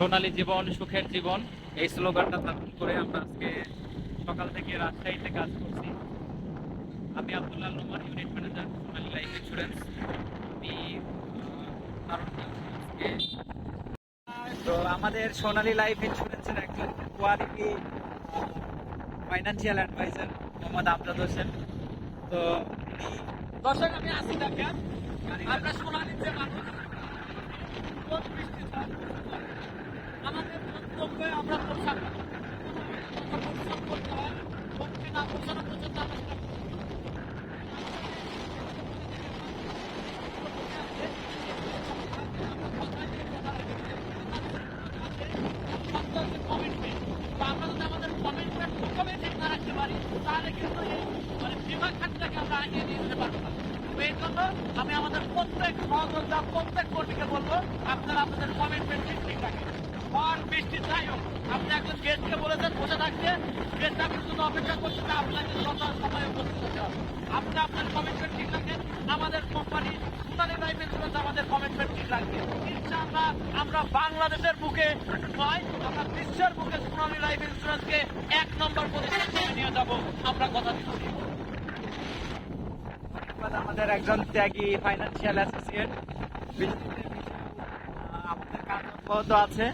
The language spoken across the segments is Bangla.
সোনালী জীবন সুখের জীবন। এই স্লোগানটা ধারণ করে আমরা আজকে সকাল থেকে রাজশাহীতে কাজ করছি। আমি Abdullah Noman unit manager Sonali life insurance আমি তো আমাদের সোনালী লাইফ ইন্স্যুরেন্সের একজন quality financial advisor Mohammad Amjad Hossain. তো দর্শক আমি আসি দেখেন। আমরা সোনালির যে মানুষ কোন বৃষ্টি চায়? আমাদের গন্তব্যে আমরা পৌঁছাব না। পরিশ্রম করতে হয় পৌঁছে না পৌঁছানো পর্যন্ত আমরা commitment, বা আমরা যদি আমাদের commitment প্রথমেই ঠিক না রাখতে পারি, তাহলে কিন্তু এই মানে বিমা খাতটাকে আমরা এগিয়ে নিয়ে যেতে পারব না। আমি আমাদের প্রত্যেক সহযোদ্ধা, প্রত্যেক কর্মীকে বলব, আপনারা আপনাদের কমিটমেন্ট ঠিক রাখেন। আর বৃষ্টি যাই হোক, আপনি একজন গেস্টকে বলেছেন, বসে থাকতে। গেস্ট আপনার জন্য অপেক্ষা করছে না, আপনাকে যত সময় উপস্থিত হতে হবে। আপনি আপনার কমিটমেন্ট ঠিক রাখেন, আমাদের কোম্পানি সোনালী লাইফ ইন্স্যুরেন্স আমাদের কমিটমেন্ট ঠিক রাখবে। ইনশাআল্লাহ আমরা বাংলাদেশের বুকে নয়, আমরা বিশ্বের বুকে সোনালী লাইফ ইন্স্যুরেন্সকে এক নম্বর পজিশনে নিয়ে যাব। আমরা কথা দিচ্ছি। ধন্যবাদ আমাদের একজন ত্যাগী ফাইন্যান্সিয়াল অ্যাসোসিয়েট আমাদের অব্যাহত আছে।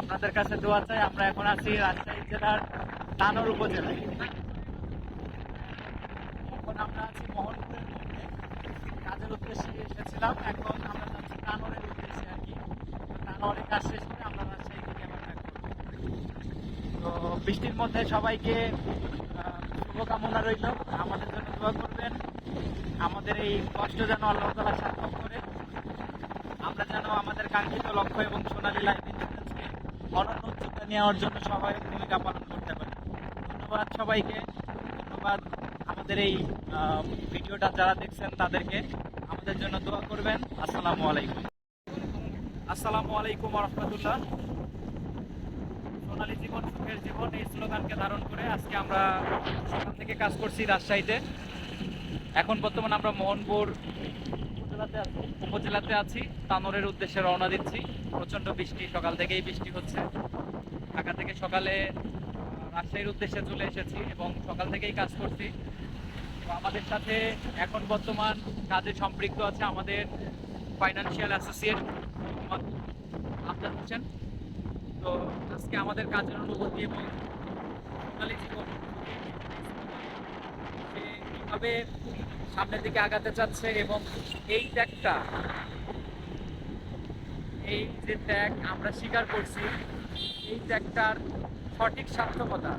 আপনাদের কাছে দোয়া চাই, আমরা এখন আছি রাজশাহী জেলার তানোর উপজেলায়। এখন আমরা আছি মোহনপুরের মধ্যে। কাজের উদ্দেশ্যে এসেছিলাম, এখন আমরা যাচ্ছি তানোরের উদ্দেশ্যে আর কি। তানোরের কাজ শেষ করে আমরা রাজশাহী back তো বৃষ্টির মধ্যে সবাইকে শুভকামনা রইল। আমাদের জন্য দোয়া করবেন। আমাদের এই কষ্ট যেন আল্লাহ তালা সার্থক করে। আমরা যেন আমাদের কাঙ্ক্ষিত লক্ষ্য এবং সোনালী লাইফ ইন্স্যুরেন্সকে অনন্য উচ্চতা নেওয়ার জন্য সবাই ভূমিকা পালন করতে পারে। ধন্যবাদ সবাইকে। ধন্যবাদ আমাদের এই ভিডিওটা যারা দেখছেন তাদেরকে। আমাদের জন্য দোয়া করবেন। আসসালামু আলাইকুম। আসসালামু আলাইকুম রহমতুল্লাহ। সোনালী জীবন, সুখের জীবন এই স্লোগানকে ধারণ করে আজকে আমরা সকাল থেকে কাজ করছি রাজশাহীতে। এখন বর্তমানে আমরা মোহনপুর উপজেলাতে আছি। তানোরের উদ্দেশ্যে রওনা দিচ্ছি। প্রচণ্ড বৃষ্টি, সকাল থেকেই বৃষ্টি হচ্ছে। ঢাকা থেকে সকালে রাজশাহীর উদ্দেশ্যে চলে এসেছি এবং সকাল থেকেই কাজ করছি। আমাদের সাথে এখন বর্তমান কাজে সম্পৃক্ত আছে আমাদের ফাইন্যান্সিয়াল অ্যাসোসিয়েট আমজাদ হোসেন। তো আজকে আমাদের কাজের অনুভূতি এবং জীবন কীভাবে সামনের দিকে আগাতে চাচ্ছে এবং এই ত্যাগটা এই যে ত্যাগ আমরা স্বীকার করছি, এই ত্যাগটার সঠিক সার্থকতা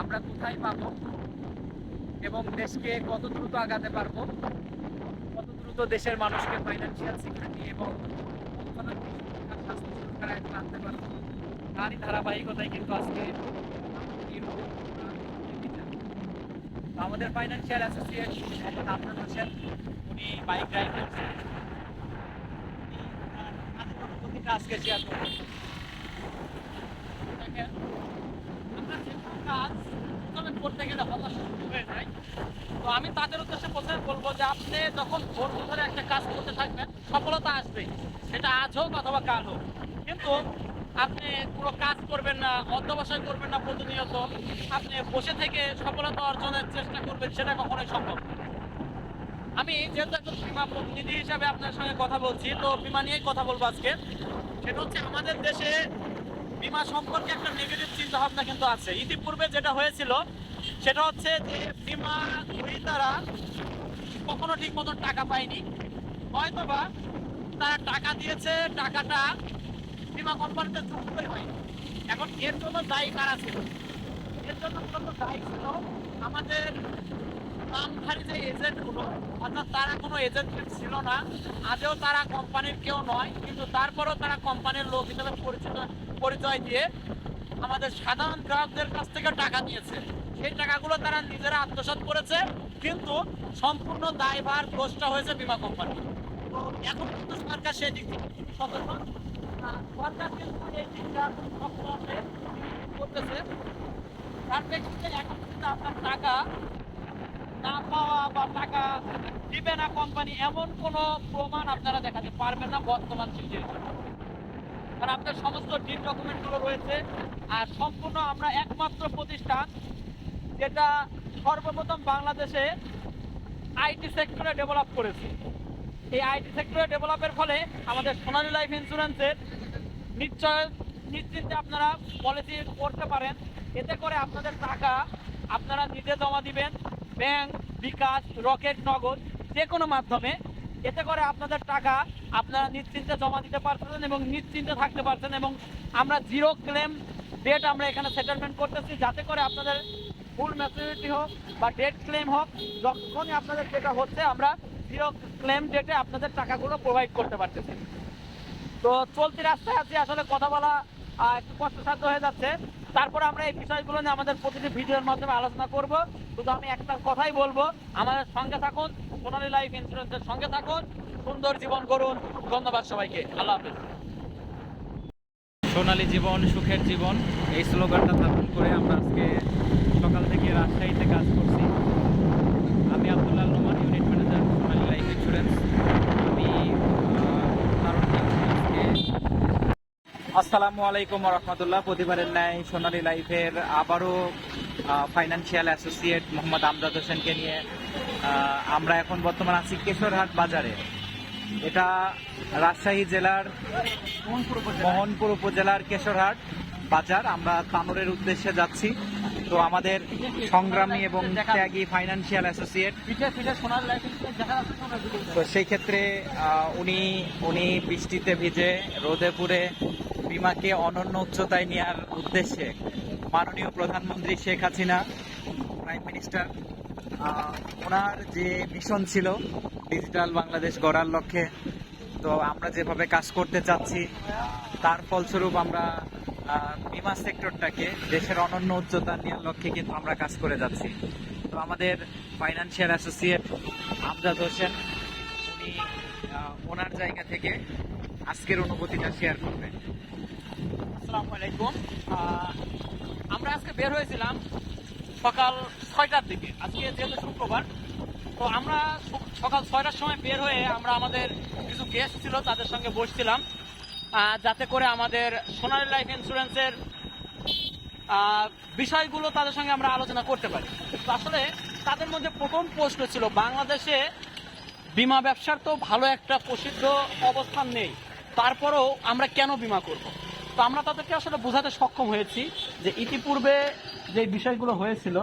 আমরা কোথায় পাবো এবং দেশকে কত দ্রুত আগাতে পারব, কত দ্রুত দেশের মানুষকে ফাইন্যান্সিয়াল সিকিউরিটি এবং স্বাস্থ্য সুরক্ষার আনতে পারব, তারই ধারাবাহিকতায় কিন্তু আজকে আমাদের এই উদ্যোগ আমরা তো আমাদের ফাইন্যান্সিয়াল অ্যাসোসিয়েট মোহাম্মদ আফরান উনি বাইক ড্রাইভ করছেন। অনুভূতিটা আজকে শেয়ার করবেন। করতে গেলে হতাশ হয়ে যায়। তো আমি তাদের উদ্দেশ্যে প্রথমে বলব যে আপনি যখন ধৈর্য ধরে একটা কাজ করতে থাকবেন, সফলতা আসবে সেটা আজ হোক অথবা কাল হোক। কিন্তু আপনি পুরো কাজ করবেন না, অধ্যবসায় করবেন না প্রতিনিয়ত। আপনি বসে থেকে সফলতা অর্জনের চেষ্টা করবেন, সেটা কখনোই সম্ভব। আমি যেহেতু একজন বিমা প্রতিনিধি হিসাবে আপনার সঙ্গে কথা বলছি, তো বিমা নিয়েই কথা বলব আজকে। সেটা হচ্ছে আমাদের দেশে বিমা সম্পর্কে একটা নেগেটিভ চিন্তা ভাবনা কিন্তু আছে। ইতিপূর্বে যেটা হয়েছিল, সেটা হচ্ছে যে বিমা গ্রহীতারা কখনো ঠিক মতন টাকা পায়নি। হয়তোবা তারা টাকা দিয়েছে, টাকাটা বিমা কোম্পানিতে যুক্তই হয়নি এখন এর জন্য দায়ী কারা ছিল? এর জন্য মূলত দায়ী ছিল আমাদের নামধারী যে এজেন্টগুলো, অর্থাৎ তারা কোনো এজেন্ট ছিল না। আজও তারা কোম্পানির কেউ নয়, কিন্তু তারপরেও তারা কোম্পানির লোক হিসেবে পরিচিত, পরিচয় দিয়ে আমাদের সাধারণ গ্রাহকদের কাছ থেকে টাকা নিয়েছে। সেই টাকাগুলো তারা নিজেরা আত্মসাৎ করেছে, কিন্তু সম্পূর্ণ দায়ভার দোষটা হয়েছে বিমা কোম্পানি। তো এখন কিন্তু সরকার সেই সচেতন। সরকার কিন্তু এই দিকটা করতেছে। তার প্রেক্ষিতে এখন আপনার টাকা না পাওয়া বা টাকা দিবে না কোম্পানি এমন কোনো প্রমাণ আপনারা দেখাতে পারবেন না বর্তমান সিচুয়েশন আর আপনার সমস্ত ডিট ডকুমেন্টগুলো রয়েছে। আর সম্পূর্ণ আমরা একমাত্র প্রতিষ্ঠান যেটা সর্বপ্রথম বাংলাদেশে আইটি সেক্টরে ডেভেলপ করেছে। এই আইটি সেক্টরে ডেভেলপের ফলে আমাদের সোনালী লাইফ ইন্স্যুরেন্সের নিশ্চয় নিশ্চিন্তে আপনারা পলিসি করতে পারেন। এতে করে আপনাদের টাকা আপনারা নিজে জমা দিবেন, ব্যাংক, বিকাশ, রকেট, নগদ যে কোনো মাধ্যমে। এতে করে আপনাদের টাকা আপনারা নিশ্চিন্তে জমা দিতে পারছেন এবং নিশ্চিন্তে থাকতে পারছেন এবং আমরা জিরো ক্লেম ডেট আমরা এখানে সেটেলমেন্ট করতেছি, যাতে করে আপনাদের ফুল ম্যাচুরিটি হোক বা ডেট ক্লেম হোক, যখনই আপনাদের যেটা হচ্ছে আমরা জিরো ক্লেম ডেটে আপনাদের টাকাগুলো প্রোভাইড করতে পারতেছি। তো চলতি রাস্তায় আছি, আসলে কথা বলা একটু কষ্টসাধ্য হয়ে যাচ্ছে। তারপরে আমরা এই বিষয়গুলো নিয়ে আমাদের প্রতিটি ভিডিওর মাধ্যমে আলোচনা করব। শুধু আমি একটা কথাই বলব, আমাদের সঙ্গে থাকুন, সোনালী লাইফ ইন্স্যুরেন্সের সঙ্গে থাকুন, সুন্দর জীবন করুন ধন্যবাদ সবাইকে, আল্লাহ হাফেজ। সোনালী জীবন, সুখের জীবন, এই স্লোগানটা ধারণ করে আমরা আজকে সকাল থেকে রাজশাহীতে কাজ করছি। আমি Abdullah Noman unit manager Sonali life insurance আমি আহ, ধারণটা আজকে আসসালামু আলাইকুম রহমতুল্লাহ। প্রতিবারের ন্যায় সোনালী লাইফের আবারও ফাইন্যান্সিয়াল অ্যাসোসিয়েট মোহাম্মদ আমজাদ হোসেনকে নিয়ে আমরা এখন বর্তমান আছি কেশরহাট বাজারে। এটা রাজশাহী জেলার মোহনপুর উপজেলার কেশরহাট বাজার। আমরা তানোরের উদ্দেশ্যে যাচ্ছি। তো আমাদের সংগ্রামী এবং ত্যাগী ফাইন্যান্সিয়াল অ্যাসোসিয়েট। তো সেই ক্ষেত্রে উনি উনি বৃষ্টিতে ভিজে, রোদে পুড়ে বিমাকে অনন্য উচ্চতায় নেওয়ার উদ্দেশ্যে মাননীয় প্রধানমন্ত্রী শেখ হাসিনা, প্রাইম মিনিস্টার ওনার যে মিশন ছিল, ডিজিটাল বাংলাদেশ গড়ার লক্ষ্যে, তো আমরা যেভাবে কাজ করতে চাচ্ছি, তার ফলস্বরূপ আমরা বিমা সেক্টরটাকে দেশের অনন্য উচ্চতা নেওয়ার লক্ষ্যে কিন্তু আমরা কাজ করে যাচ্ছি। তো আমাদের ফাইন্যান্সিয়াল অ্যাসোসিয়েট আমজাদ হোসেন, উনি ওনার জায়গা থেকে আজকের অনুভূতিটা শেয়ার করবেন। আসসালামু আমরা আজকে বের হয়েছিলাম সকাল ছয়টার দিকে। আজকে যেহেতু শুক্রবার, তো আমরা সকাল ছয়টার সময় বের হয়ে আমরা আমাদের কিছু গেস্ট ছিল, তাদের সঙ্গে বসছিলাম। যাতে করে আমাদের সোনালী লাইফ ইন্স্যুরেন্সের বিষয়গুলো তাদের সঙ্গে আমরা আলোচনা করতে পারি। আসলে তাদের মধ্যে প্রথম প্রশ্ন ছিল, বাংলাদেশে বিমা ব্যবসার তো ভালো একটা প্রসিদ্ধ অবস্থান নেই, তারপরেও আমরা কেন বিমা করব? তো আমরা তাদেরকে আসলে বোঝাতে সক্ষম হয়েছি যে ইতিপূর্বে যে বিষয়গুলো হয়েছিল